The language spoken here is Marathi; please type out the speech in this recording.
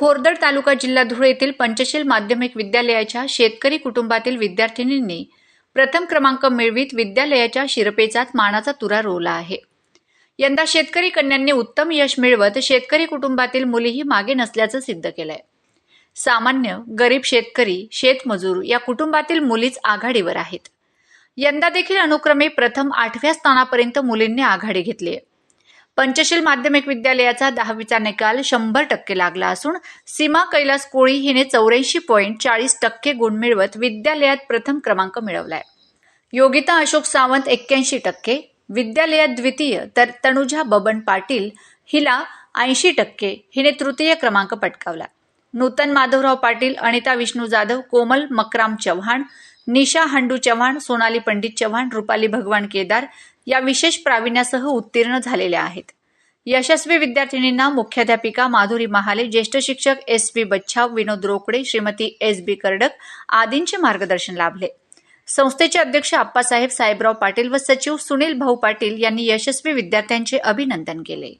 खोरदड तालुका जिल्हा धुळे येथील पंचशील माध्यमिक विद्यालयाच्या शेतकरी कुटुंबातील विद्यार्थिनींनी प्रथम क्रमांक मिळवीत विद्यालयाच्या शिरपेचात मानाचा तुरा रोवला आहे. यंदा शेतकरी कन्यांनी उत्तम यश मिळवत शेतकरी कुटुंबातील मुलीही मागे नसल्याचं सिद्ध केलंय. सामान्य गरीब शेतकरी शेतमजूर या कुटुंबातील मुलीच आघाडीवर आहेत. यंदा देखील अनुक्रमे प्रथम आठव्या स्थानापर्यंत मुलींनी आघाडी घेतली आहे पंचशील माध्यमिक विद्यालयाचा दहावीचा निकाल शंभर टक्के लागला असून सीमा कैलास कोळी हिने चौऱ्याऐंशी पॉईंट चाळीस टक्के गुण मिळवत विद्यालयात प्रथम क्रमांक मिळवलाय. योगिता अशोक सावंत एक्क्याऐंशी टक्के विद्यालयात द्वितीय तर तनुजा बबन पाटील हिला ऐंशी टक्के हिने तृतीय क्रमांक पटकावला. नूतन माधवराव पाटील अनिता विष्णू जाधव कोमल मकराम चव्हाण निशा हंडू चव्हाण सोनाली पंडित चव्हाण रुपाली भगवान केदार या विशेष प्रावीण्यासह उत्तीर्ण झालेल्या आहेत. यशस्वी विद्यार्थिनींना मुख्याध्यापिका माधुरी महाले ज्येष्ठ शिक्षक S B Bachhav Vinod Rokade Shrimati S B Kardak आदींचे मार्गदर्शन लाभले. संस्थेचे अध्यक्ष आप्पासाहेब साहेबराव पाटील व सचिव सुनील भाऊ पाटील यांनी यशस्वी विद्यार्थ्यांचे अभिनंदन केले.